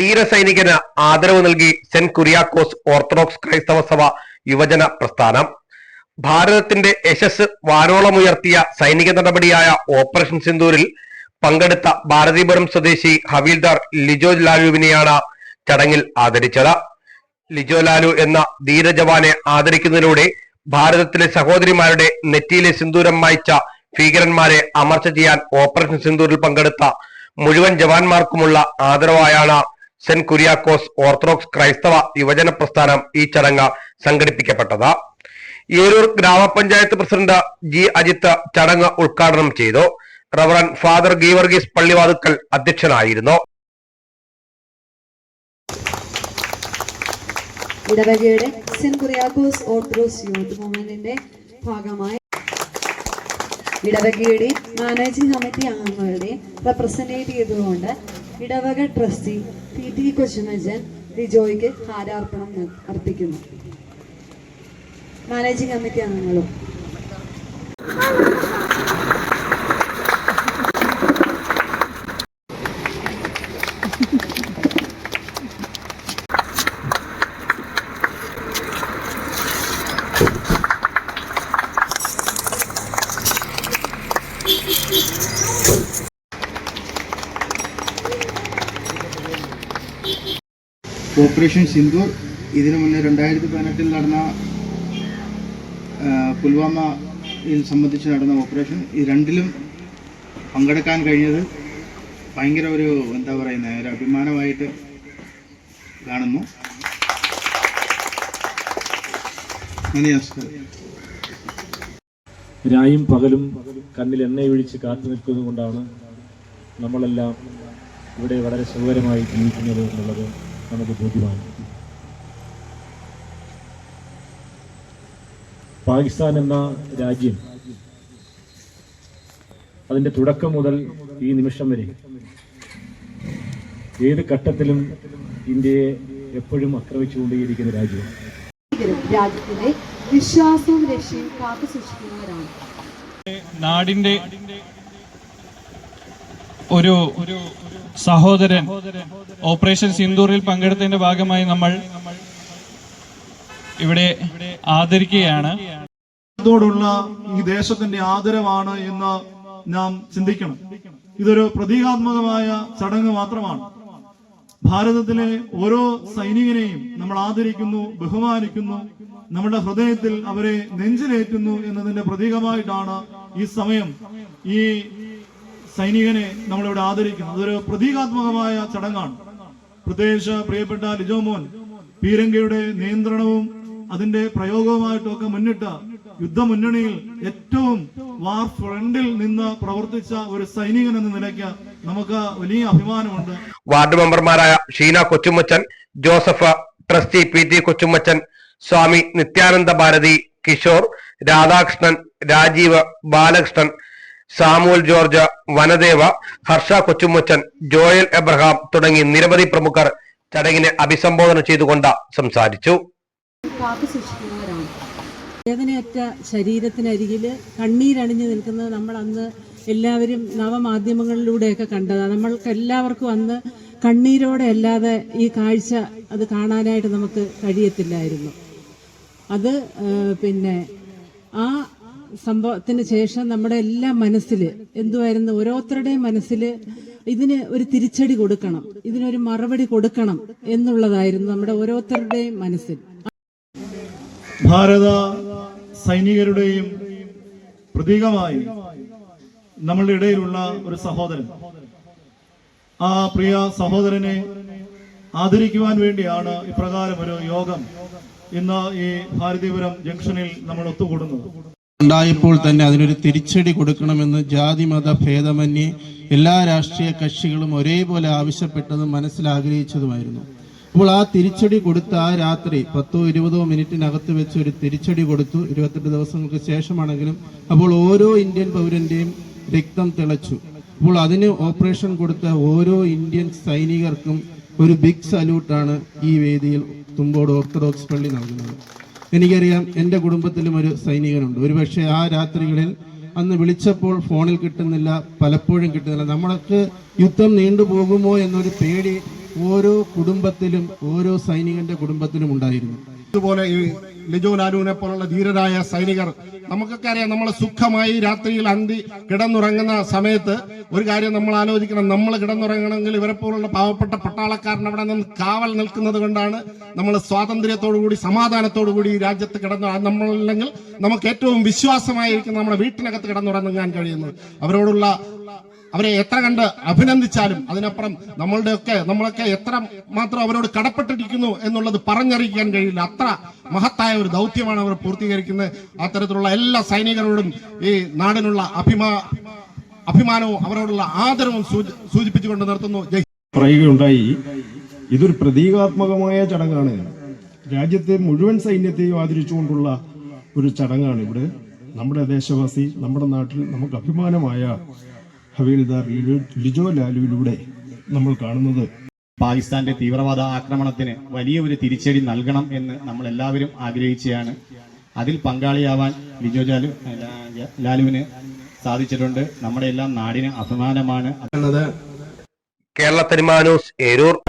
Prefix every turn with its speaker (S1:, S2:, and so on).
S1: ധീരസൈനികന് ആദരവ് നൽകി saint Kuriakose orthodox ക്രൈസ്തവ സഭ യുവജന പ്രസ്ഥാനം. ഭാരതത്തിന്റെ യശസ് വാനോളമുയർത്തിയ സൈനിക നടപടിയായ ഓപ്പറേഷൻ സിന്ദൂരിൽ പങ്കെടുത്ത ഭാരതീപുരം സ്വദേശി ഹവീൽദാർ ലിജോ ലാലുവിനെയാണ് ചടങ്ങിൽ ആദരിച്ചത്. ലിജോ ലാലു എന്ന ധീരജവാനെ ആദരിക്കുന്നതിലൂടെ ഭാരതത്തിലെ സഹോദരിമാരുടെ നെറ്റിയിലെ സിന്ദൂരം മായ്ച്ച ഭീകരന്മാരെ അമർച്ച ചെയ്യാൻ ഓപ്പറേഷൻ സിന്ദൂരിൽ പങ്കെടുത്ത മുഴുവൻ ജവാന്മാർക്കുമുള്ള ആദരവായാണ് സെന്റ് കുര്യാക്കോസ് ഓർത്തഡോക്സ് ക്രൈസ്തവ യുവജന പ്രസ്ഥാനം ഈ ചടങ്ങ് സംഘടിപ്പിക്കപ്പെട്ടത്. ഏരൂർ ഗ്രാമപഞ്ചായത്ത് പ്രസിഡന്റ് ജി അജിത്ത് ചടങ്ങ് ഉദ്ഘാടനം ചെയ്തു. റവറൻ ഫാദർ ഗീവർഗീസ് പള്ളിവാതുക്കൽ അധ്യക്ഷനായിരുന്നു.
S2: യൂത്ത് മൂവ്മെന്റിന്റെ ഭാഗമായി ഇടവകയുടെ മാനേജിംഗ് കമ്മിറ്റി അംഗങ്ങളുടെ റെപ്രസെന്റേറ്റ് ചെയ്തുകൊണ്ട് ഇടവക ട്രസ്റ്റി പി ടി കൊച്ചുമജൻ ലിജോയ്ക്ക് ഹാരാർപ്പണം അർപ്പിക്കുന്നു. മാനേജിംഗ് കമ്മിറ്റി അംഗങ്ങളും.
S3: ഓപ്പറേഷൻ സിന്ധൂർ ഇതിനു മുന്നേ രണ്ടായിരത്തി പതിനെട്ടിൽ നടന്ന പുൽവാമയിൽ സംബന്ധിച്ച് നടന്ന ഓപ്പറേഷൻ. ഈ രണ്ടിലും പങ്കെടുക്കാൻ കഴിഞ്ഞത് ഭയങ്കര ഒരു എന്താ പറയുന്നത് ഒരു അഭിമാനമായിട്ട് കാണുന്നു. നന്ദി നമസ്കാരം.
S4: രായും പകലും കണ്ണിൽ എണ്ണയൊഴിച്ച് കാത്തു നിൽക്കുന്നത് കൊണ്ടാണ് നമ്മളെല്ലാം ഇവിടെ വളരെ സുഖകരമായി ജീവിക്കുന്നത് എന്നുള്ളത്. നമുക്ക് ബോധ്യമാണ് പാകിസ്ഥാൻ എന്ന രാജ്യം അതിന്റെ തുടക്കം മുതൽ ഈ നിമിഷം വരെ ഏത് ഘട്ടത്തിലും ഇന്ത്യയെ എപ്പോഴും ആക്രമിച്ചുകൊണ്ടേയിരിക്കുന്ന രാജ്യമാണ്
S2: രാജ്യത്തിന്റെ വിശ്വാസവും രക്ഷയും കാത്തു സൂക്ഷിക്കുന്നവരാണ്
S5: നാടിന്റെ ഒരു സഹോദരൻ ഓപ്പറേഷൻ സിന്ദൂറിൽ പങ്കെടുത്തതിന്റെ ഭാഗമായി നമ്മൾ ഇവിടെ ആദരിക്കുകയാണ്. ോടുള്ള
S6: ഈ ദേശത്തിന്റെ ആദരവാണ് എന്ന് നാം ചിന്തിക്കണം. ഇതൊരു പ്രതീകാത്മകമായ ചടങ്ങ് മാത്രമാണ്. ഭാരതത്തിലെ ഓരോ സൈനികനെയും നമ്മൾ ആദരിക്കുന്നു ബഹുമാനിക്കുന്നു നമ്മുടെ ഹൃദയത്തിൽ അവരെ നെഞ്ചിലേറ്റുന്നു എന്നതിന്റെ പ്രതീകമായിട്ടാണ് ഈ സമയം ഈ സൈനികനെ നമ്മളിവിടെ ആദരിക്കുന്നത് അതൊരു പ്രതീകാത്മകമായ ചടങ്ങാണ്. പ്രത്യേകിച്ച് പ്രിയപ്പെട്ട ലിജോമോൻ പീരങ്കയുടെ നിയന്ത്രണവും അതിന്റെ പ്രയോഗവുമായിട്ടൊക്കെ മുന്നിട്ട് യുദ്ധമുന്നണിയിൽ ഏറ്റവും വാർ ഫ്രണ്ടിൽ നിന്ന് പ്രവർത്തിച്ച ഒരു സൈനികൻ എന്ന നിലയ്ക്ക് നമുക്ക് വലിയ അഭിമാനമുണ്ട്.
S1: വാർഡ് മെമ്പർമാരായ Sheena Kochumachan Joseph trustee P T Kochumachan Swami Nithyananda Bharathi Kishore Radhakrishnan Rajeev Balakrishnan Samuel George Vanadeva Harsha Kochumuchan Joel Abraham തുടങ്ങി നിരവധി പ്രമുഖർ ചടങ്ങിനെ അഭിസംബോധന ചെയ്തുകൊണ്ട് സംസാരിച്ചു.
S7: വേദനയറ്റ ശരീരത്തിനരികിൽ കണ്ണീരണിഞ്ഞു നിൽക്കുന്നത് നമ്മൾ അന്ന് എല്ലാവരും നവമാധ്യമങ്ങളിലൂടെയൊക്കെ കണ്ടതാണ് നമ്മൾക്ക് എല്ലാവർക്കും അന്ന് കണ്ണീരോടെ അല്ലാതെ ഈ കാഴ്ച അത് കാണാനായിട്ട് നമുക്ക് കഴിയത്തില്ലായിരുന്നു. അത് പിന്നെ ആ സംഭവത്തിന് ശേഷം നമ്മുടെ എല്ലാ മനസ്സിൽ എന്തുമായിരുന്നു ഓരോരുത്തരുടെയും മനസ്സിൽ ഇതിന് ഒരു തിരിച്ചടി കൊടുക്കണം. ഇതിനൊരു മറുപടി കൊടുക്കണം എന്നുള്ളതായിരുന്നു നമ്മുടെ ഓരോരുത്തരുടെയും മനസ്സിൽ.
S6: ഭാരത സൈനികരുടെയും പ്രതീകമായി നമ്മളുടെ ഇടയിലുള്ള ഒരു സഹോദരൻ. ആ പ്രിയ സഹോദരനെ ആദരിക്കുവാൻ വേണ്ടിയാണ് ഇപ്രകാരം ഒരു യോഗം ഇന്ന് ഈ ഭാരതീപുരം ജംഗ്ഷനിൽ നമ്മൾ ഒത്തുകൂടുന്നത്.
S8: ഉണ്ടായപ്പോൾ തന്നെ അതിനൊരു തിരിച്ചടി കൊടുക്കണമെന്ന് ജാതി മത ഭേദമന്യേ എല്ലാ രാഷ്ട്രീയ കക്ഷികളും ഒരേപോലെ ആവശ്യപ്പെട്ടതും മനസ്സിലാഗ്രഹിച്ചതുമായിരുന്നു അപ്പോൾ ആ തിരിച്ചടി കൊടുത്ത ആ രാത്രി പത്തോ ഇരുപതോ മിനിറ്റിനകത്ത് വെച്ച് ഒരു തിരിച്ചടി കൊടുത്തു. ഇരുപത്തെട്ട് ദിവസങ്ങൾക്ക് ശേഷമാണെങ്കിലും അപ്പോൾ ഓരോ ഇന്ത്യൻ പൗരന്റെയും രക്തം തിളച്ചു. അപ്പോൾ അതിന് ഓപ്പറേഷൻ കൊടുത്ത ഓരോ ഇന്ത്യൻ സൈനികർക്കും ഒരു ബിഗ് സല്യൂട്ടാണ് ഈ വേദിയിൽ തുമ്പോട് ഓർത്തഡോക്സ് പള്ളി നൽകുന്നത്. എനിക്കറിയാം എന്റെ കുടുംബത്തിലും ഒരു സൈനികനുണ്ട്. ഒരുപക്ഷെ ആ രാത്രികളിൽ അന്ന് വിളിച്ചപ്പോൾ ഫോണിൽ കിട്ടുന്നില്ല പലപ്പോഴും കിട്ടുന്നില്ല. നമ്മൾക്ക് യുദ്ധം നീണ്ടുപോകുമോ എന്നൊരു പേടി ഓരോ കുടുംബത്തിലും ഓരോ സൈനികന്റെ കുടുംബത്തിലും ഉണ്ടായിരുന്നു.
S9: ഇതുപോലെ ഈ ലിജോ ലാലുവിനെ പോലുള്ള ധീരരായ സൈനികർ നമുക്കൊക്കെ അറിയാം നമ്മൾ സുഖമായി രാത്രിയിൽ അന്തി കിടന്നുറങ്ങുന്ന സമയത്ത് ഒരു കാര്യം നമ്മൾ ആലോചിക്കണം. നമ്മൾ കിടന്നുറങ്ങണമെങ്കിൽ ഇവരെ പോലുള്ള പാവപ്പെട്ട പട്ടാളക്കാരൻ അവിടെ നിന്ന് കാവൽ നിൽക്കുന്നത് കൊണ്ടാണ് നമ്മൾ സ്വാതന്ത്ര്യത്തോടുകൂടി സമാധാനത്തോടുകൂടി ഈ രാജ്യത്ത് കിടന്നു. നമ്മളല്ലെങ്കിൽ നമുക്ക് ഏറ്റവും വിശ്വാസമായിരിക്കും നമ്മുടെ വീട്ടിനകത്ത് കിടന്നുറങ്ങാൻ കഴിയുന്നത്. അവരോടുള്ള അവരെ എത്ര കണ്ട് അഭിനന്ദിച്ചാലും അതിനപ്പുറം നമ്മളുടെയൊക്കെ നമ്മളൊക്കെ എത്ര മാത്രം അവരോട് കടപ്പെട്ടിരിക്കുന്നു എന്നുള്ളത് പറഞ്ഞറിയിക്കാൻ കഴിയില്ല. അത്ര മഹത്തായ ഒരു ദൗത്യമാണ് അവർ പൂർത്തീകരിക്കുന്നത്. അത്തരത്തിലുള്ള എല്ലാ സൈനികരോടും ഈ നാടിനുള്ള അഭിമാ അഭിമാനവും അവരോടുള്ള ആദരവും സൂചി- സൂചിപ്പിച്ചുകൊണ്ട് നിർത്തുന്നു.
S10: പറയുകയുണ്ടായി. ഇതൊരു പ്രതീകാത്മകമായ ചടങ്ങാണ്. രാജ്യത്തെ മുഴുവൻ സൈന്യത്തെയും ആദരിച്ചുകൊണ്ടുള്ള ഒരു ചടങ്ങാണ് ഇവിടെ. നമ്മുടെ ദേശവാസി നമ്മുടെ നാട്ടിൽ നമുക്ക് അഭിമാനമായ ഹവീൽദാർ ലിജോ- ലാലുവിലൂടെ നമ്മൾ കാണുന്നത്.
S11: പാകിസ്ഥാന്റെ തീവ്രവാദ ആക്രമണത്തിന് വലിയ ഒരു തിരിച്ചടി നൽകണം എന്ന് നമ്മൾ എല്ലാവരും ആഗ്രഹിച്ചാണ് അതിൽ പങ്കാളിയാവാൻ ലിജോ ജാലു ലാലുവിന് സാധിച്ചിട്ടുണ്ട്. നമ്മുടെ എല്ലാം നാടിന് അഭിമാനമാണ്.
S1: കേരള തെരുമാനൂസ് ഏരൂർ.